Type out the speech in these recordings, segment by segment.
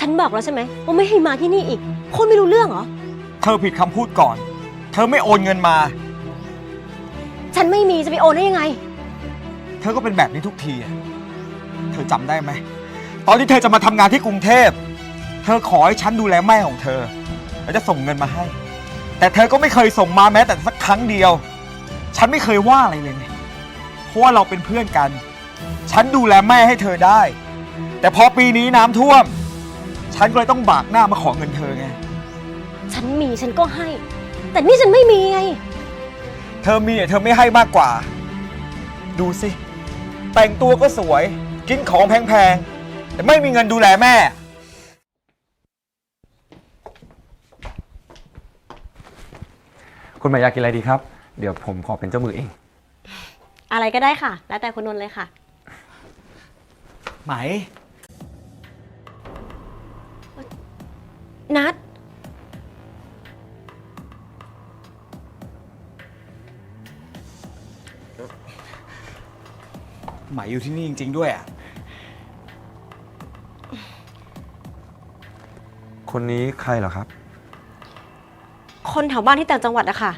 ฉันบอกแล้วใช่ไหมว่าไม่ให้มาที่นี่อีกคนไม่รู้เรื่องเหรอ เธอผิดคำพูดก่อน เธอไม่โอนเงินมา ฉันไม่มีจะไปโอนได้ยังไง เธอก็เป็นแบบนี้ทุกทีอะเธอจำได้ไหม ตอนที่เธอจะมาทำงานที่กรุงเทพ เธอขอให้ฉันดูแลแม่ของเธอ แล้วจะส่งเงินมาให้ แต่เธอก็ไม่เคยส่งมาแม้แต่สักครั้งเดียว ฉันไม่เคยว่าอะไรเลยไงเพราะว่าเราเป็นเพื่อนกัน ฉันดูแลแม่ให้เธอได้ แต่พอปีนี้น้ำท่วม ฉันก็เลยต้องบากหน้ามาขอเงินเธอไง ฉันมีฉันก็ให้ แต่นี่ฉันไม่มีไง เธอมีแต่เธอไม่ให้มากกว่า ดูสิ แต่งตัวก็สวย กินของแพงๆ แต่ไม่มีเงินดูแลแม่ คุณหมายอยากกินอะไรดีครับ เดี๋ยวผมขอเป็นเจ้ามือเอง อะไรก็ได้ค่ะ แล้วแต่คุณนนท์เลยค่ะ ไหม นัดไหมอยู่ที่นี่จริง ๆ ด้วยอะ คนนี้ใครเหรอครับ คนแถวบ้านที่ต่างจังหวัดอะค่ะ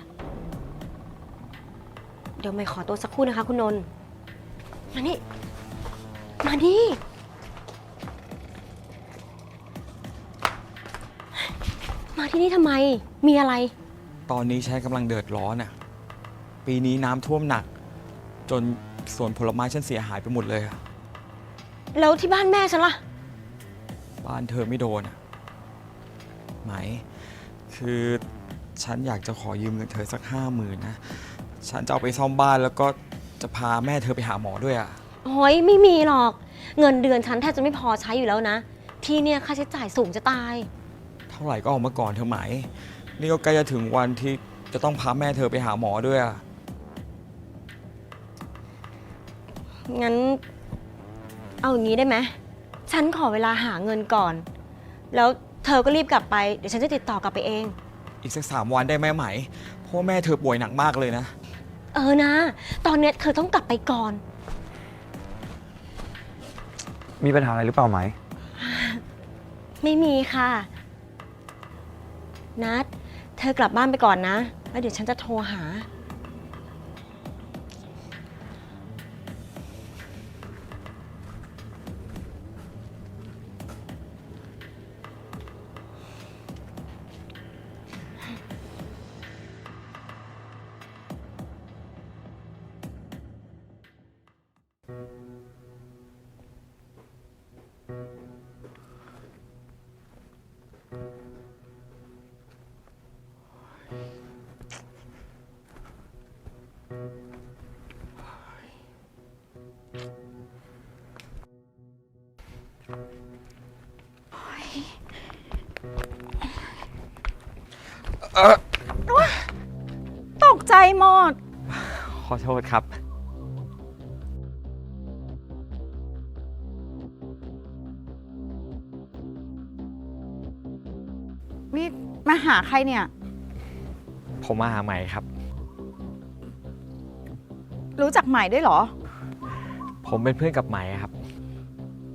เดี๋ยวไม่ขอตัวสักครู่นะคะ คุณนนท์มานี่ มานี่ ที่นี่ทำไม มีอะไร ตอนนี้ฉันกำลังเดือดร้อนอะ ปีนี้น้ำท่วมหนัก จนสวนผลไม้ฉันเสียหายไปหมดเลยอะแล้วที่บ้านแม่ฉันล่ะ บ้านเธอไม่โดนอะ ไหม คือฉันอยากจะขอยืมเงินเธอสักห้าหมื่นนะ ฉันจะเอาไปซ่อมบ้านแล้วก็จะพาแม่เธอไปหาหมอด้วยอะ โอ้ยไม่มีหรอก เงินเดือนฉันแทบจะไม่พอใช้อยู่แล้วนะ ที่เนี่ยค่าใช้จ่ายสูงจะตายเท่าไหร่ก็ออกมาก่อนเธอไหม นี่ก็ใกล้จะถึงวันที่จะต้องพาแม่เธอไปหาหมอด้วยอะงั้น เอาอย่างนี้ได้ไหมฉันขอเวลาหาเงินก่อน แล้วเธอก็รีบกลับไป เดี๋ยวฉันจะติดต่อกลับไปเอง อีกสักสามวันได้ไหมไหม เพราะว่าแม่เธอป่วยหนักมากเลยนะ เออนะ ตอนเนี้ยเธอต้องกลับไปก่อน มีปัญหาอะไรหรือเปล่าไหม ไม่มีค่ะ นัดเธอกลับบ้านไปก่อนนะ แล้วเดี๋ยวฉันจะโทรหา อโทษครับนี่มาหาใครเนี่ย ผมมาหาใหม่ครับ รู้จักใหม่ด้วยเหรอ ผมเป็นเพื่อนกับไหมครับ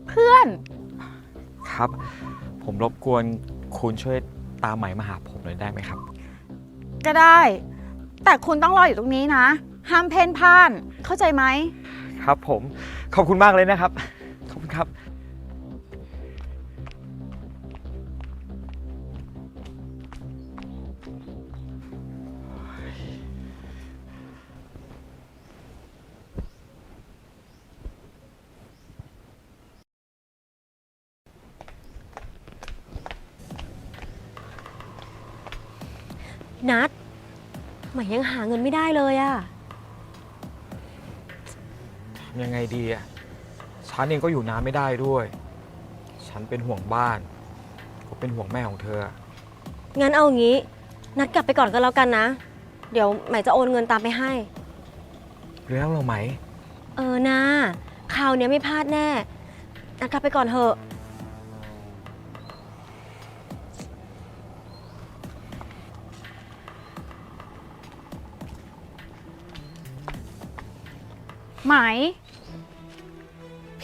เพื่อน ครับ ผมรบกวนคุณช่วยตามไหมมาหาผมหน่อยได้ไหมครับ ก็ได้ แต่คุณต้องรออยู่ตรงนี้นะ ห้ามเพ่นพ่าน เข้าใจไหม ครับผมขอบคุณมากเลยนะครับ ขอบคุณครับ นัดใหม่ยังหาเงินไม่ได้เลยอะ ยังไงดีอะฉันเองก็อยู่น้ำไม่ได้ด้วย ฉันเป็นห่วงบ้าน ก็เป็นห่วงแม่ของเธอ งั้นเอาอย่างนี้ นัดกลับไปก่อนก็แล้วกันนะ เดี๋ยวใหม่จะโอนเงินตามไปให้ เรื่องเราไหม เออนะคราวเนี้ยไม่พลาดแน่ นัดกลับไปก่อนเถอะ ไหม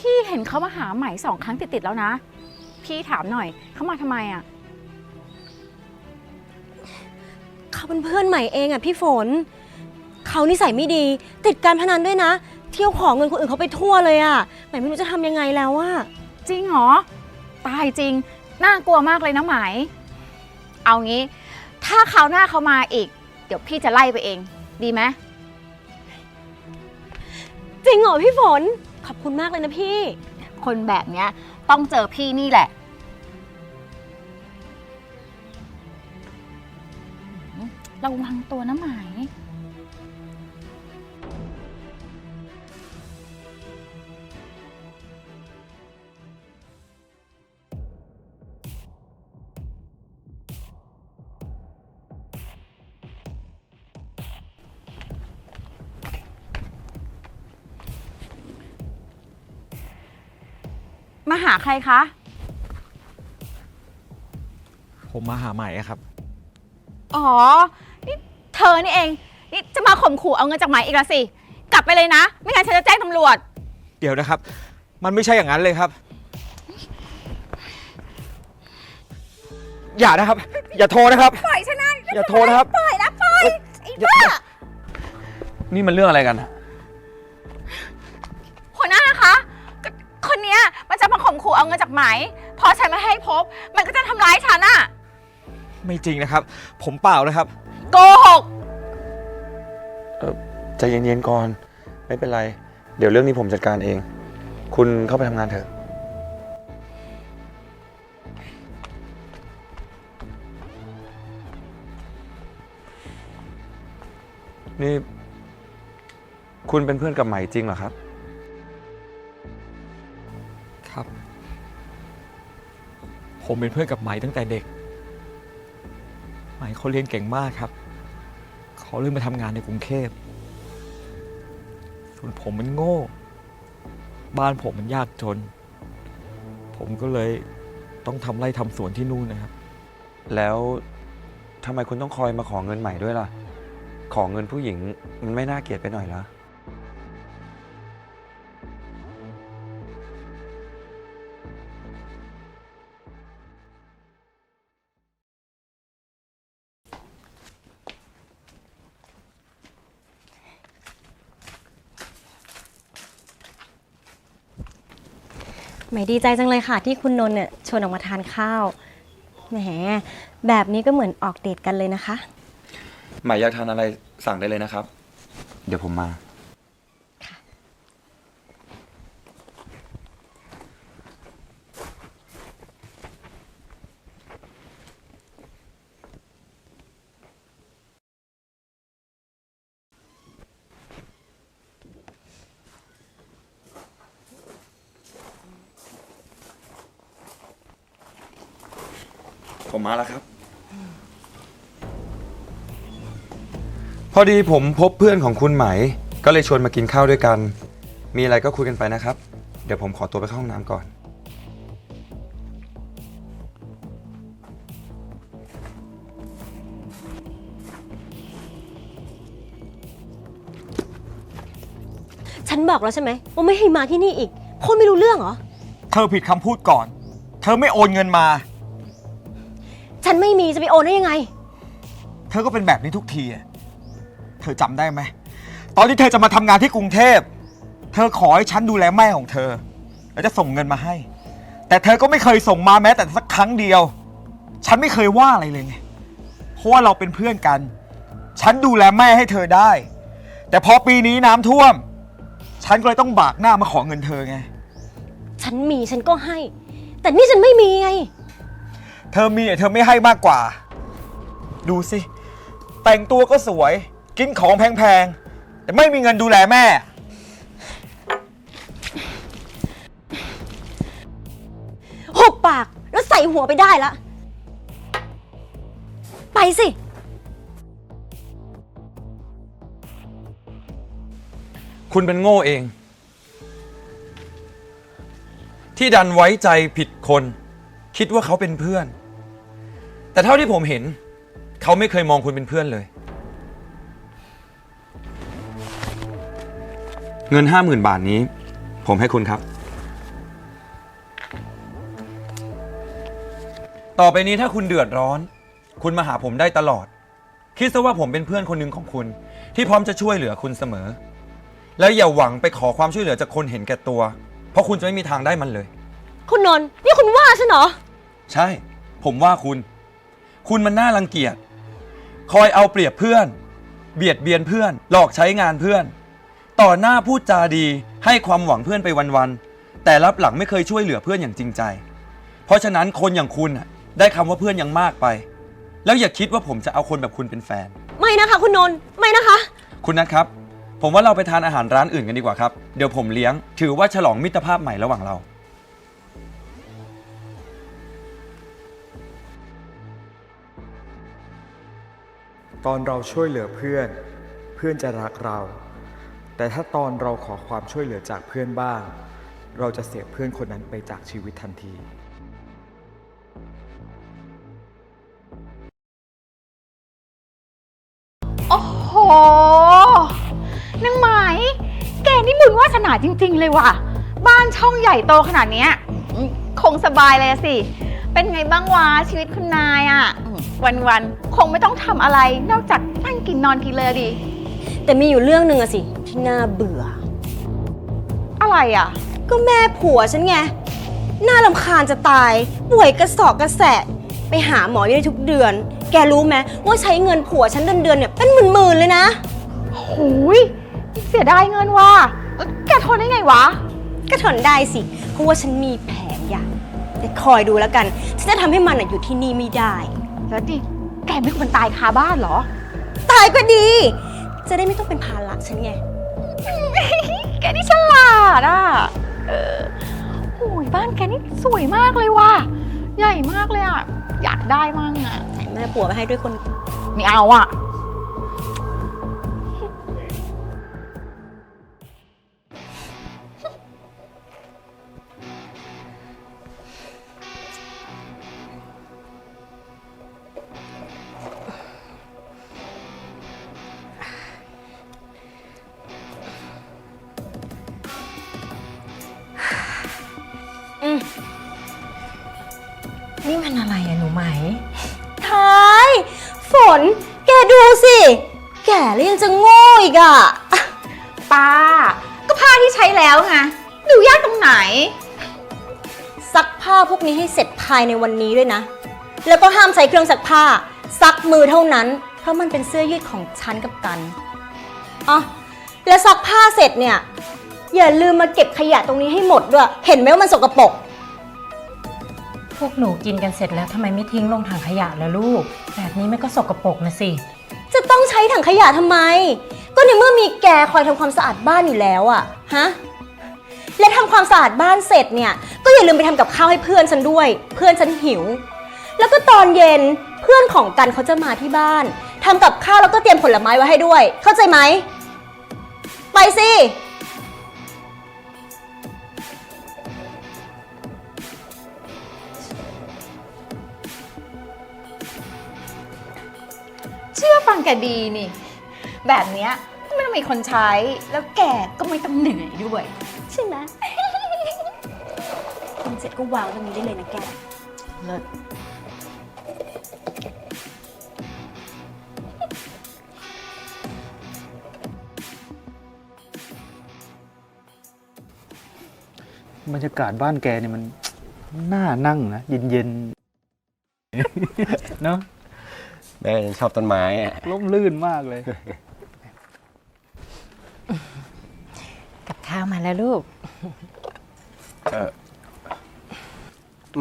พี่เห็นเขามาหาใหม่สองครั้งติดๆแล้วนะพพี่ถามหน่อยเข้ามาทำไมอะเขาเป็นเพื่อนใหม่เองอะพี่ฝน เขานิสัยไม่ดี ติดการพนันด้วยนะ เที่ยวของเงินคนอื่นเขาไปทั่วเลยอะใหม่ไม่รู้จะทำยังไงแล้วอะจริงเหรอ ตายจริง น่ากลัวมากเลยนะไหม เอางี้ ถ้าคราวหน้าเขามาอีก เดี๋ยวพี่จะไล่ไปเอง ดีไหม จริงเหรอพี่ฝน ขอบคุณมากเลยนะพี่ คนแบบเนี้ยต้องเจอพี่นี่แหละ ระวังตัวนะไหม มาหาใครคะ ผมมาหาใหม่อะครับ อ๋อ นี่เธอนี่เอง นี่จะมาข่มขู่เอาเงินจากไหมอีกแล้วสิ กลับไปเลยนะ ไม่งั้นฉันจะแจ้งตำรวจ เดี๋ยวนะครับ มันไม่ใช่อย่างนั้นเลยครับ อย่านะครับ อย่าโทรนะครับ ปล่อยฉันนะอย่าโทรนะครับ ปล่อยนะปล่อยไอ้อย่าบ้า นี่มันเรื่องอะไรกันอะ ข่มขู่เอาเงินจากไหม พอฉันไม่ให้พบ มันก็จะทำร้ายฉันอะไม่จริงนะครับ ผมเปล่านะครับ โกหกใจเย็นๆก่อน ไม่เป็นไร เดี๋ยวเรื่องนี้ผมจัดการเอง คุณเข้าไปทำงานเถอะ นี่ คุณเป็นเพื่อนกับไหมจริงเหรอครับครับ ผมเป็นเพื่อนกับไหมตั้งแต่เด็ก ไหมเขาเรียนเก่งมากครับ เขาเริ่มมาทำงานในกรุงเทพส่วนผมมันโง่ บ้านผมมันยากจน ผมก็เลยต้องทำไร่ทำสวนที่นู่นนะครับ แล้วทำไมคุณต้องคอยมาขอเงินใหม่ด้วยล่ะ ขอเงินผู้หญิงมันไม่น่าเกลียดไปหน่อยเหรอ ใหม่ดีใจจังเลยค่ะ ที่คุณนนท์เนี่ยชวนออกมาทานข้าวแหมแบบนี้ก็เหมือนออกเดทกันเลยนะคะ หมายอยากทานอะไรสั่งได้เลยนะครับ เดี๋ยวผมมา ผมมาแล้วครับ พอดีผมพบเพื่อนของคุณไหม ก็เลยชวนมากินข้าวด้วยกัน มีอะไรก็คุยกันไปนะครับ เดี๋ยวผมขอตัวไปเข้าห้องน้ำก่อน ฉันบอกแล้วใช่ไหมว่าไม่ให้มาที่นี่อีก คนไม่รู้เรื่องเหรอ เธอผิดคำพูดก่อน เธอไม่โอนเงินมา ฉันไม่มีจะไปโอนได้ยังไง เธอก็เป็นแบบนี้ทุกทีอะเธอจำได้ไหม ตอนที่เธอจะมาทำงานที่กรุงเทพ เธอขอให้ฉันดูแลแม่ของเธอ แล้วจะส่งเงินมาให้ แต่เธอก็ไม่เคยส่งมาแม้แต่สักครั้งเดียว ฉันไม่เคยว่าอะไรเลยไง เพราะว่าเราเป็นเพื่อนกัน ฉันดูแลแม่ให้เธอได้ แต่พอปีนี้น้ำท่วม ฉันก็เลยต้องบากหน้ามาขอเงินเธอไง ฉันมีฉันก็ให้ แต่นี่ฉันไม่มีไงเธอมีแต่เธอไม่ให้มากกว่า ดูสิ แต่งตัวก็สวย กินของแพงๆ แต่ไม่มีเงินดูแลแม่ หุบปากแล้วใส่หัวไปได้ละ ไปสิ คุณเป็นโง่เอง ที่ดันไว้ใจผิดคน คิดว่าเขาเป็นเพื่อน แต่เท่าที่ผมเห็น เขาไม่เคยมองคุณเป็นเพื่อนเลย เงินห้าหมื่นบาทนี้ ผมให้คุณครับ ต่อไปนี้ถ้าคุณเดือดร้อน คุณมาหาผมได้ตลอด คิดซะว่าผมเป็นเพื่อนคนหนึ่งของคุณ ที่พร้อมจะช่วยเหลือคุณเสมอ แล้วอย่าหวังไปขอความช่วยเหลือจากคนเห็นแก่ตัว เพราะคุณจะไม่มีทางได้มันเลย คุณนนท์นี่คุณว่าฉันเหรอ ใช่ ผมว่าคุณ คุณมันน่ารังเกียจคอยเอาเปรียบเพื่อน เบียดเบียนเพื่อน หลอกใช้งานเพื่อน ต่อหน้าพูดจาดีให้ความหวังเพื่อนไปวันๆแต่รับหลังไม่เคยช่วยเหลือเพื่อนอย่างจริงใจ เพราะฉะนั้นคนอย่างคุณน่ะได้คำว่าเพื่อนยังมากไป แล้วอย่าคิดว่าผมจะเอาคนแบบคุณเป็นแฟน ไม่นะคะ คุณนนท์ไม่นะคะ คุณนัทครับ ผมว่าเราไปทานอาหารร้านอื่นกันดีกว่าครับ เดี๋ยวผมเลี้ยง ถือว่าฉลองมิตรภาพใหม่ระหว่างเรา ตอนเราช่วยเหลือเพื่อน เพื่อนจะรักเรา แต่ถ้าตอนเราขอความช่วยเหลือจากเพื่อนบ้าง เราจะเสียเพื่อนคนนั้นไปจากชีวิตทันทีโอ้โหนางไหม แกนี่บุญวาสนาจริง ๆ เลยว่ะ บ้านช่องใหญ่โตขนาดเนี้ยคงสบายเลยอะสิ เป็นไงบ้างวะชีวิตคุณนายอะ่ะ วันๆ คงไม่ต้องทำอะไร นอกจากนั่งกินนอนกินเลยดิ แต่มีอยู่เรื่องหนึ่งอะสิที่น่าเบื่อ อะไรอะ่ะ ก็แม่ผัวฉันไง น่าลำคาญจะตาย ป่วยกระสอบกระแสะ ไปหาหมออยู่ได้ทุกเดือน แกรู้ไหมว่าใช้เงินผัวฉันเดือนๆเนี่ยเป็นหมื่นๆเลยนะ หูย เสียดายเงินว่ะแล้วแกทนได้ไงวะ ก็ทนได้สิ เพราะว่าฉันมีแผนอย่างแต่คอยดูแล้วกัน ฉันจะทำให้มันอะอยู่ที่นี่ไม่ได้ แล้วดิ แกไม่ควรตายคาบ้านเหรอ ตายก็ดี จะได้ไม่ต้องเป็นภาระฉันไง แกนี่ฉลาดอะเออโอ้ยบ้านแกนี่สวยมากเลยว่ะ ใหญ่มากเลยอะ อยากได้มั่งอะแม่ผัวไปให้ด้วยคนไม่เอาอะ ยังจะโง่อีกอะป้า ก็ผ้าที่ใช้แล้วไงดูยากตรงไหน ซักผ้าพวกนี้ให้เสร็จภายในวันนี้ด้วยนะ แล้วก็ห้ามใช้เครื่องซักผ้า ซักมือเท่านั้น เพราะมันเป็นเสื้อยืดของฉันกับกันอ๋อแล้วซักผ้าเสร็จเนี่ย อย่าลืมมาเก็บขยะตรงนี้ให้หมดด้วย เห็นไหมว่ามันสกปรก พวกหนูกินกันเสร็จแล้วทำไมไม่ทิ้งลงถังขยะล้วลูก แบบนี้ไม่ก็สกปรกนะสิ จะต้องใช้ถังขยะทำไม ก็ในเมื่อมีแกคอยทำความสะอาดบ้านอยู่แล้วอะฮะ และทำความสะอาดบ้านเสร็จเนี่ย ก็อย่าลืมไปทำกับข้าวให้เพื่อนฉันด้วย เพื่อนฉันหิว แล้วก็ตอนเย็นเพื่อนของกันเขาจะมาที่บ้านทำกับข้าวแล้วก็เตรียมผลไม้ไว้ให้ด้วย เข้าใจไหม ไปสิ ฟังแกดีนี่ แบบเนี้ยก็ไม่ต้องมีคนใช้ แล้วแกก็ไม่ต้องเหนื่อยด้วย ใช่ไหมทำเสร็จก็วางตรงนี้ได้เลยนะแก เลิศบรรยากาศบ้านแกเนี่ยมัน น่านั่งนะ เย็นๆ เนาะ แม่ชอบต้นไม้อะร่มรื่นมากเลย กับข้าวมาแล้วลูก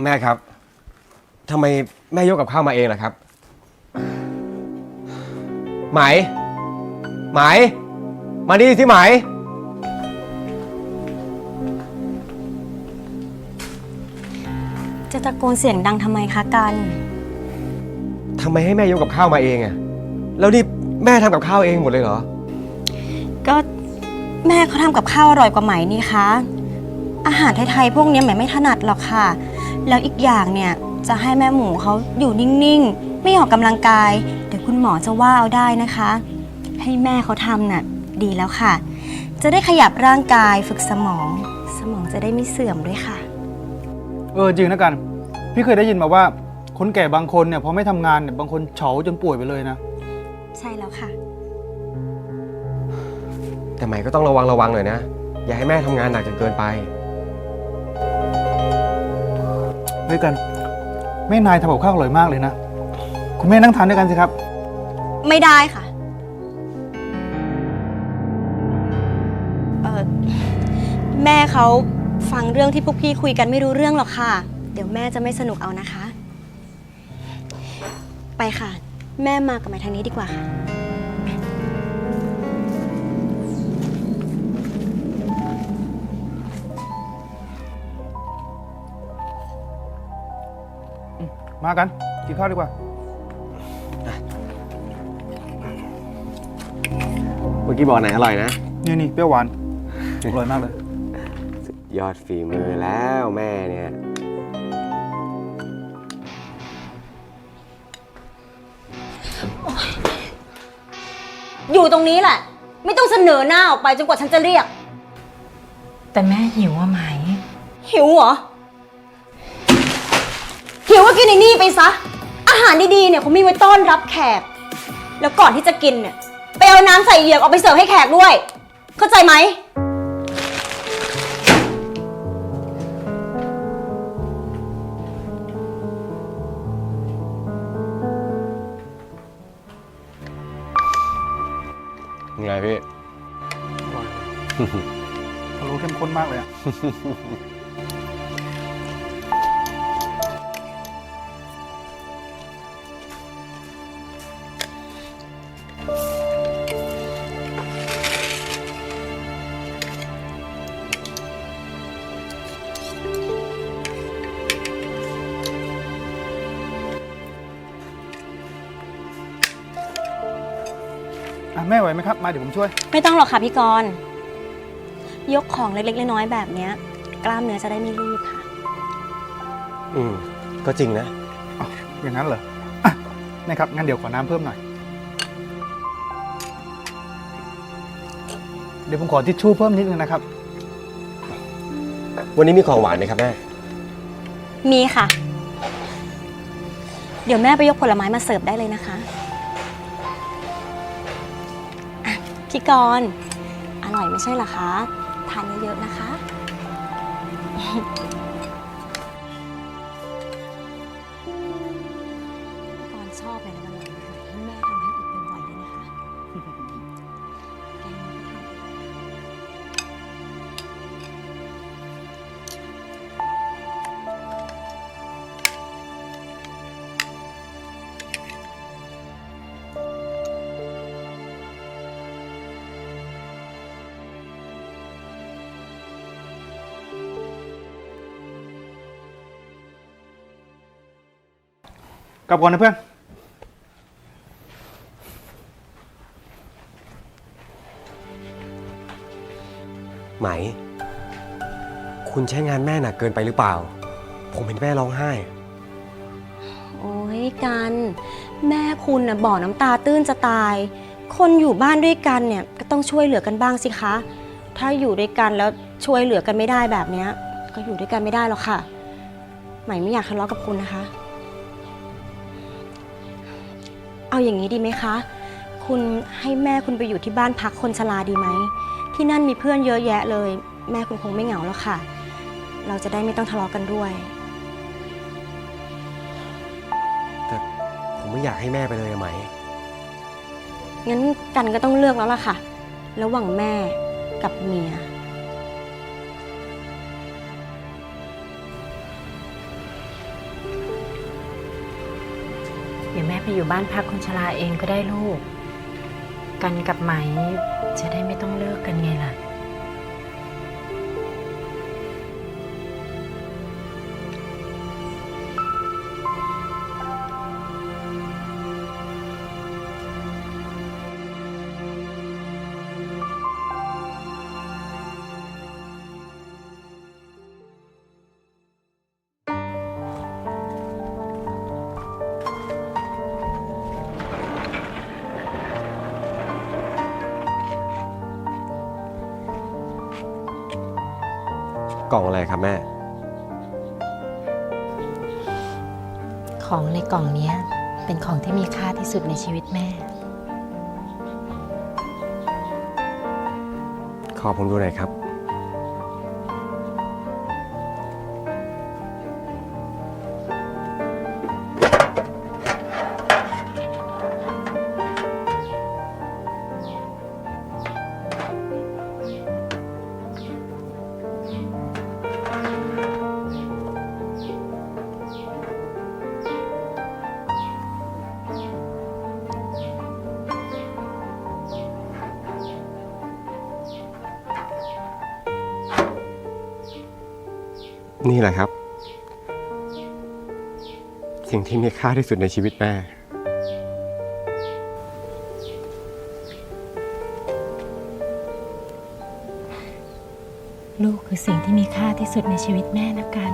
แม่ครับทำไมแม่ยกกับข้าวมาเองล่ะครับ ไหม ไหม มานี่สิไหม จะตะโกนเสียงดังทำไมคะกันทำไมให้แม่ยกกับข้าวมาเองอะแล้วนี่แม่ทำกับข้าวเองหมดเลยเหรอ ก็แม่เขาทำกับข้าวอร่อยกว่าไหมนี่คะ อาหารไทยๆพวกเนี้ยไหมไม่ถนัดหรอกค่ะ แล้วอีกอย่างเนี่ยจะให้แม่หมูเขาอยู่นิ่งๆ ไม่ออกกำลังกาย เดี๋ยวคุณหมอจะว่าเอาได้นะคะ ให้แม่เขาทำน่ะดีแล้วค่ะ จะได้ขยับร่างกายฝึกสมอง สมองจะได้ไม่เสื่อมด้วยค่ะ เออจริงนะกัน พี่เคยได้ยินมาว่า คนแก่บางคนเนี่ยพอไม่ทำงานเนี่ยบางคนเฉาจนป่วยไปเลยนะ ใช่แล้วค่ะ แต่ใหม่ก็ต้องระวังระวังหน่อยนะ อย่าให้แม่ทำงานหนักจนเกินไป ด้วยกัน แม่นายทำกับข้าวอร่อยมากเลยนะ คุณแม่นั่งทานด้วยกันสิครับ ไม่ได้ค่ะ เออแม่เขาฟังเรื่องที่พวกพี่คุยกันไม่รู้เรื่องหรอกค่ะ เดี๋ยวแม่จะไม่สนุกเอานะคะ ไปค่ะ แม่มากับมาทางนี้ดีกว่าค่ะ มากัน กินข้าวดีกว่า เมื่อกี้บอกไหนอร่อยนะ นี่นี่เปรี้ยวหวาน อร่อยมากเลย ยอดฝีมือแล้วแม่เนี่ย อยู่ตรงนี้แหละ ไม่ต้องเสนอหน้าออกไปจนกว่าฉันจะเรียก แต่แม่หิวอะไหม หิวเหรอ หิวก็กินในนี่ไปซะ อาหารดีๆเนี่ยเขามีไว้ต้อนรับแขก แล้วก่อนที่จะกินเนี่ยไปเอาน้ำใส่เหยือกเอาไปเสิร์ฟให้แขกด้วย เข้าใจไหม พี่ อร่อยพะโล้เข้มข้นมากเลยอะ อะแม่ไหวไหมครับ มาเดี๋ยวผมช่วย ไม่ต้องหรอกค่ะพี่กรณ์ยกของเล็กๆน้อยๆแบบเนี้ย กล้ามเนื้อจะได้ไม่รีบค่ะ อืม ก็จริงนะอ๋ออย่างนั้นเหรออะนะครับ งั้นเดี๋ยวขอน้ำเพิ่มหน่อย เดี๋ยวผมขอทิชชู่เพิ่มนิดนึงนะครับ วันนี้มีของหวานไหมครับแม่ มีค่ะ เดี๋ยวแม่ไปยกผลไม้มาเสิร์ฟได้เลยนะคะอะ ก่อน อร่อยไม่ใช่เหรอคะ ทานเยอะๆนะคะพี่กรชอบเลยนะมันให้แม่ทำ กลับก่อนนะเพื่อน ไหม คุณใช้งานแม่หนักเกินไปหรือเปล่า ผมเห็นแม่ร้องไห้ โอ้ยกัน แม่คุณน่ะบ่อน้ำตาตื้นจะตาย คนอยู่บ้านด้วยกันเนี่ยก็ต้องช่วยเหลือกันบ้างสิคะ ถ้าอยู่ด้วยกันแล้วช่วยเหลือกันไม่ได้แบบเนี้ยก็อยู่ด้วยกันไม่ได้หรอกค่ะ ใหม่ไม่อยากทะเลาะกับคุณนะคะ เอาอย่างนี้ดีไหมคะ คุณให้แม่คุณไปอยู่ที่บ้านพักคนชราดีไหม ที่นั่นมีเพื่อนเยอะแยะเลย แม่คุณคงไม่เหงาแล้วค่ะ เราจะได้ไม่ต้องทะเลาะกันด้วย แต่ผมไม่อยากให้แม่ไปเลยอะไหม งั้นกันก็ต้องเลือกแล้วล่ะค่ะ ระหว่างแม่กับเมีย ดี๋ยวแม่ไปอยู่บ้านพักคนชราเองก็ได้ลูก กันกับไหมจะได้ไม่ต้องเลิกกันไงล่ะ ในกล่องนี้เป็นของที่มีค่าที่สุดในชีวิตแม่ ขอผมดูหน่อยครับ สิ่งที่มีค่าที่สุดในชีวิตแม่ลูกคือสิ่งที่มีค่าที่สุดในชีวิตแม่นะกัน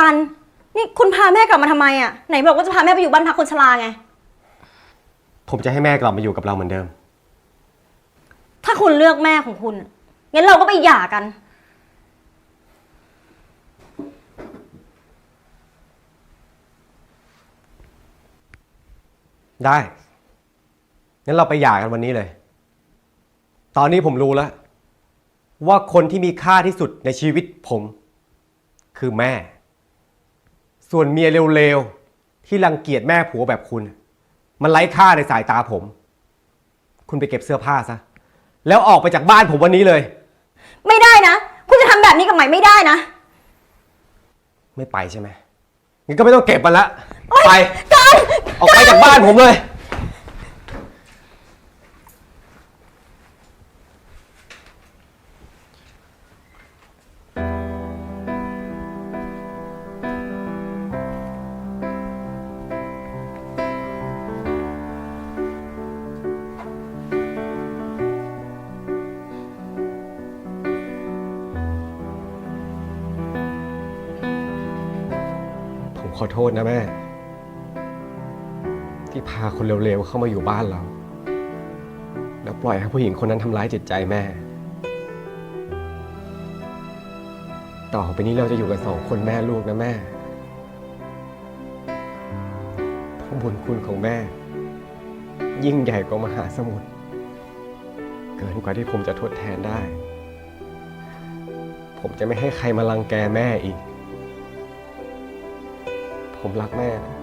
กัน นี่คุณพาแม่กลับมาทำไมอะ ไหนบอกว่าจะพาแม่ไปอยู่บ้านพักคนชราไง ผมจะให้แม่กลับมาอยู่กับเราเหมือนเดิม ถ้าคุณเลือกแม่ของคุณอะงั้นเราก็ไปหย่ากัน ได้ งั้นเราไปหย่ากันวันนี้เลย ตอนนี้ผมรู้แล้ว ว่าคนที่มีค่าที่สุดในชีวิตผม คือแม่ ส่วนเมียเร็วๆ ที่รังเกียจแม่ผัวแบบคุณ มันไร้ค่าในสายตาผม คุณไปเก็บเสื้อผ้าซะ แล้วออกไปจากบ้านผมวันนี้เลย ไม่ได้นะ คุณจะทำแบบนี้กับใหม่ไม่ได้นะ ไม่ไปใช่ไหมงั้นก็ไม่ต้องเก็บมันละ ไปออกไปจากบ้านผมเลย ษนะแม่ ที่พาคนเร็วๆเข้ามาอยู่บ้านเรา แล้วปล่อยให้ผู้หญิงคนนั้นทำร้ายจิตใจแม่ ต่อไปนี้เราจะอยู่กันสองคนแม่ลูกนะแม่เพราะบุญคุณของแม่ ยิ่งใหญ่กว่ามหาสมุทรเกินกว่าที่ผมจะทดแทนได้ ผมจะไม่ให้ใครมาลังแกแม่อีก ผมรักแม่นะ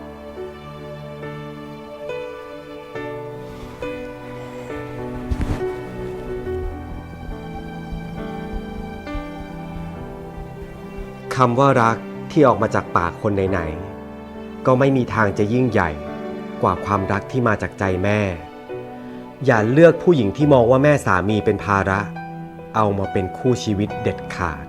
คำว่ารักที่ออกมาจากปากคนไหนๆก็ไม่มีทางจะยิ่งใหญ่กว่าความรักที่มาจากใจแม่ อย่าเลือกผู้หญิงที่มองว่าแม่สามีเป็นภาระ เอามาเป็นคู่ชีวิตเด็ดขาด